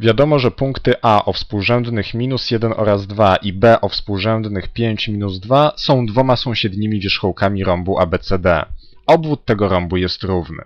Wiadomo, że punkty A o współrzędnych minus 1 oraz 2 i B o współrzędnych 5 minus 2 są dwoma sąsiednimi wierzchołkami rąbu ABCD. Obwód tego rąbu jest równy.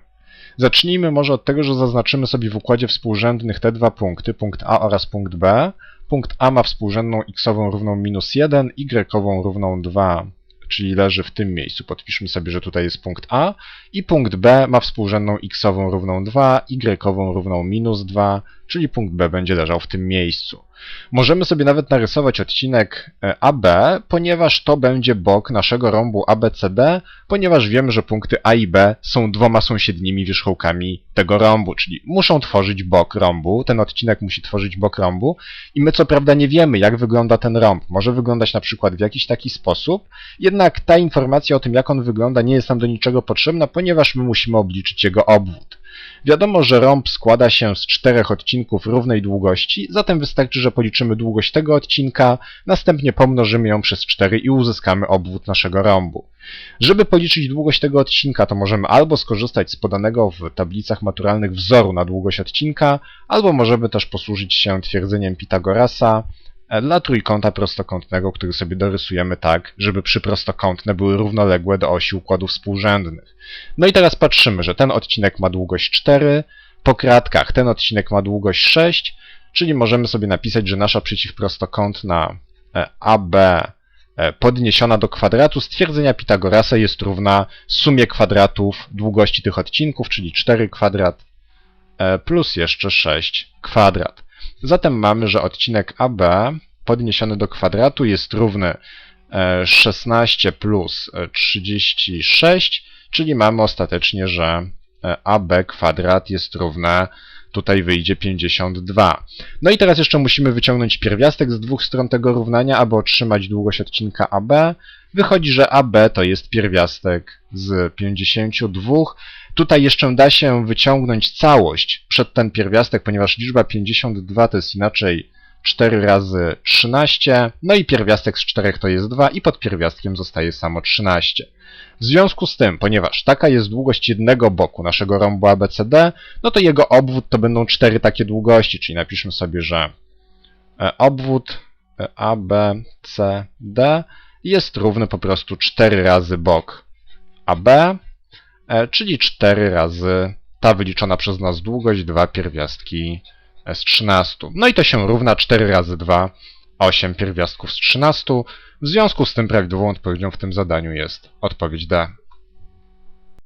Zacznijmy może od tego, że zaznaczymy sobie w układzie współrzędnych te dwa punkty, punkt A oraz punkt B. Punkt A ma współrzędną x-ową równą minus 1, y-ową równą 2, czyli leży w tym miejscu. Podpiszmy sobie, że tutaj jest punkt A. I punkt B ma współrzędną x-ową równą 2, y-ową równą minus 2, czyli punkt B będzie leżał w tym miejscu. Możemy sobie nawet narysować odcinek e, AB, ponieważ to będzie bok naszego rąbu ABCD, ponieważ wiemy, że punkty A i B są dwoma sąsiednimi wierzchołkami tego rąbu, czyli muszą tworzyć bok rąbu, ten odcinek musi tworzyć bok rąbu i my co prawda nie wiemy, jak wygląda ten rąb. Może wyglądać na przykład w jakiś taki sposób, jednak ta informacja o tym, jak on wygląda, nie jest nam do niczego potrzebna, ponieważ my musimy obliczyć jego obwód. Wiadomo, że rąb składa się z czterech odcinków równej długości, zatem wystarczy, że policzymy długość tego odcinka, następnie pomnożymy ją przez 4 i uzyskamy obwód naszego rąbu. Żeby policzyć długość tego odcinka, to możemy albo skorzystać z podanego w tablicach maturalnych wzoru na długość odcinka, albo możemy też posłużyć się twierdzeniem Pitagorasa dla trójkąta prostokątnego, który sobie dorysujemy tak, żeby przyprostokątne były równoległe do osi układów współrzędnych. No i teraz patrzymy, że ten odcinek ma długość 4, po kratkach ten odcinek ma długość 6, czyli możemy sobie napisać, że nasza przeciwprostokątna e, AB e, podniesiona do kwadratu stwierdzenia Pitagorasa jest równa sumie kwadratów długości tych odcinków, czyli 4 kwadrat e, plus jeszcze 6 kwadrat. Zatem mamy, że odcinek AB podniesiony do kwadratu jest równy e, 16 plus e, 36, czyli mamy ostatecznie, że e, AB kwadrat jest równe, tutaj wyjdzie 52. No i teraz jeszcze musimy wyciągnąć pierwiastek z dwóch stron tego równania, aby otrzymać długość odcinka AB. Wychodzi, że AB to jest pierwiastek z 52. Tutaj jeszcze da się wyciągnąć całość przed ten pierwiastek, ponieważ liczba 52 to jest inaczej 4 razy 13, no i pierwiastek z 4 to jest 2 i pod pierwiastkiem zostaje samo 13. W związku z tym, ponieważ taka jest długość jednego boku naszego rąbu ABCD, no to jego obwód to będą cztery takie długości, czyli napiszmy sobie, że e, obwód e, ABCD jest równy po prostu 4 razy bok AB, czyli 4 razy ta wyliczona przez nas długość, dwa pierwiastki e, z 13. No i to się równa 4 razy 2, 8 pierwiastków z 13. W związku z tym prawidłową odpowiedzią w tym zadaniu jest odpowiedź D.